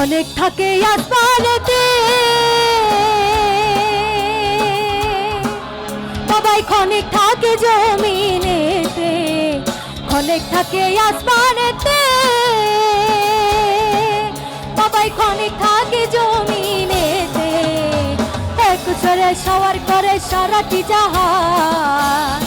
ক্ষণেক থাকে আসমানেতে বাবাই ক্ষণিক থাকে জমিনেতে, ক্ষণিক থাকে আসমানেতে বাবাই ক্ষণিক থাকে জমিনেতে, এক সরে সওয়ার করে সারাটি জাহান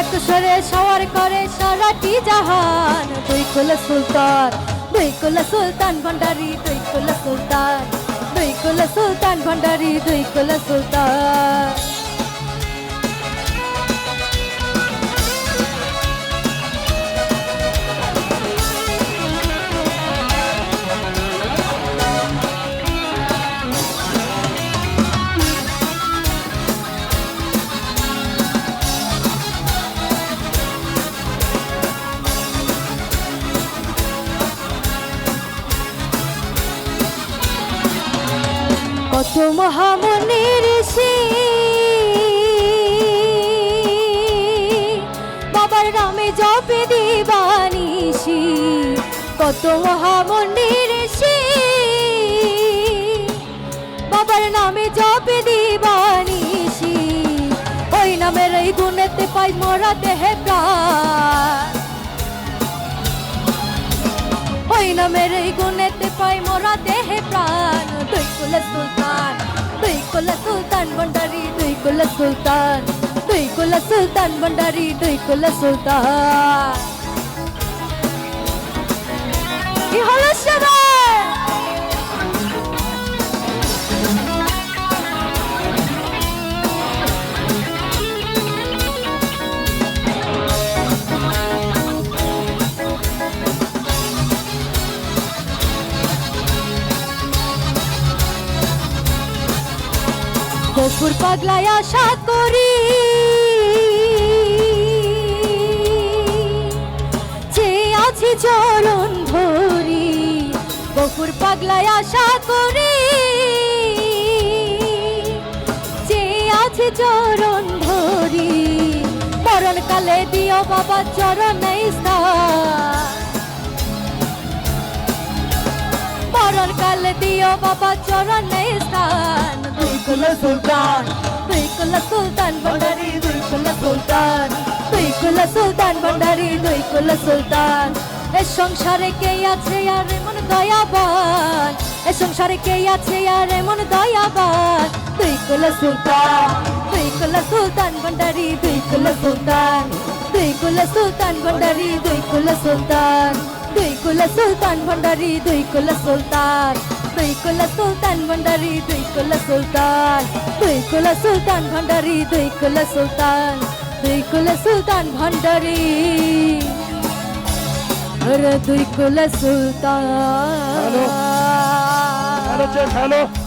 এক সরে সওয়ার করে সারাটি জাহান? দুই কুল সুলতান দুই কুল সুলতান ভান্ডারি দুই কুল সুলতান দুই কুল সুলতান ভান্ডারি দুই কুল সুলতান। কত মহামনের ঋষি। বাবার নামে জপে দিবানিসি কত মহামনের ঋষি। বাবার নামে জপে নামের এই গুণেতে পাই মোরা দেহে প্রাণ। দুই কুল সুলতান, দুই কুল সুলতান ভণ্ডারি দুই কুল সুলতান, দুই কুল সুলতান ভণ্ডারি দুই কুল সুলতান। কি হলো সবাই গফুর পাগলায় আশা করি। যে আছে চরণ ধরি গফুর পাগলায় আশা করি। যে আছে চরণ ধরি মরণ কালে দিও বাবা চরণ মরণ কালে দিও বাবা চরণ স্থান। দুই কুল সুলতান। দুই কুল সুলতান ভণ্ডারি দুই কুল সুলতান। দুই সুলতান ভণ্ডারি দুই সুলতান। এ সংসারে কে আছে আর এমন দয়াবান? এ সংসারে কে আছে আর এমন দয়াবান? দুই কুল সুলতান দুই কুল সুলতান ভণ্ডারি দুই কুল সুলতান। দুই কুল সুলতান ভণ্ডারি দুই কুল সুলতান। দুই কুল সুলতান ভণ্ডারি দুই কুল সুলতান। দুই কুল সুলতান ভণ্ডারি দুই কুল সুলতান দুই কুল সুলতান ভণ্ডারি দুই কুল সুলতান দুই কুল সুলতান ভণ্ডারি আরে দুই সুলতান হ্যালো হ্যালো